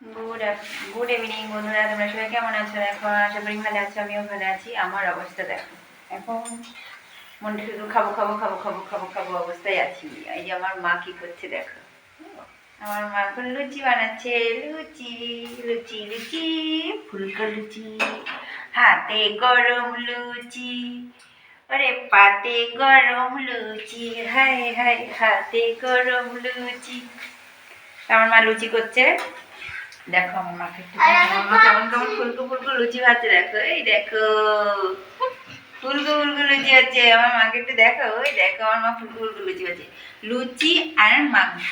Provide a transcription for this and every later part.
Good good evening বন্ধুরা, তোমরা সবাই কেমন আছো? এখন আশা করি ভালো আছো, আমিও ভালো আছি। আমার অবস্থা দেখো। এখন মনটা শুধু খাব খাব খাব খাব খাব খাব অবস্থায় আছি। এই যে আমার মা কি করছে দেখো। আমার মা এখন লুচি বানাচ্ছে। লুচি লুচি লুচি, ফুলকো লুচি, হাতে গরম লুচি। আরে পাতে গরম লুচি, হায় হায়, হাতে গরম লুচি। আমার মা লুচি করছে। দেখো আমার মাকে একটু কেমন কেমন ফুলকো ফুলকো লুচি ভাজছে দেখো এই দেখো। ফুলকো ফুলকো লুচি হচ্ছে আমার মাকে একটু দেখো ওই দেখো আমার মা ফুলকো ফুলকো লুচি হচ্ছে লুচি আর মাংস।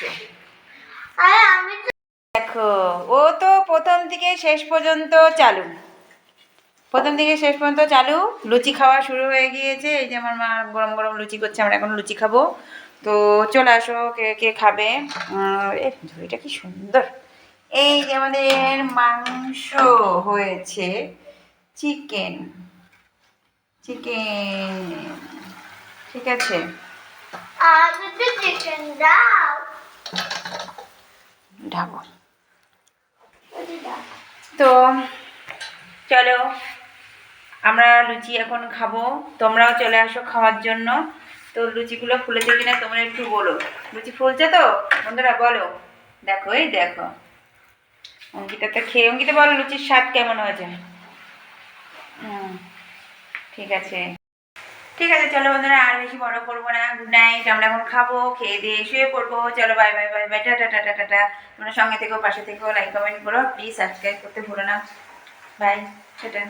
দেখো ও তো প্রথম থেকে শেষ পর্যন্ত চালু। প্রথম থেকে শেষ পর্যন্ত চালু। লুচি খাওয়া শুরু হয়ে গিয়েছে। এই যে আমার মা গরম গরম লুচি করছে আমরা এখন লুচি খাব। তো চলে আসো কে কে খাবে? এ ঝুড়িটা কি সুন্দর। এই যে আমাদের মাংস হয়েছে চিকেন চিকেন ঠিক আছে? ঢাকো তো চলো আমরা লুচি এখন খাব। তোমরাও চলে আসো খাওয়ার জন্য। তো লুচিগুলো ফুলেছে কিনা তোমরা একটু বলো। লুচি ফুলছে তো? বন্ধুরা বলো। দেখো এই দেখো। অঙ্কিতা তো খেয়ে অঙ্কিতা বলো লুচির স্বাদ কেমন হয়েছে? হুম, ঠিক আছে। ঠিক আছে, চলো বন্ধুরা, আর বেশি বড় করব না। গুড নাইট আমরা এখন খাব, খেয়ে দিয়ে শুয়ে পড়ব। চলো বাই বাই বাই বাই টা টা টাটা তোমরা সঙ্গে থেকেও পাশে থেকেও লাইক কমেন্ট করো। প্লিজ সাবস্ক্রাইব করতে ভুলো না। Bye tata.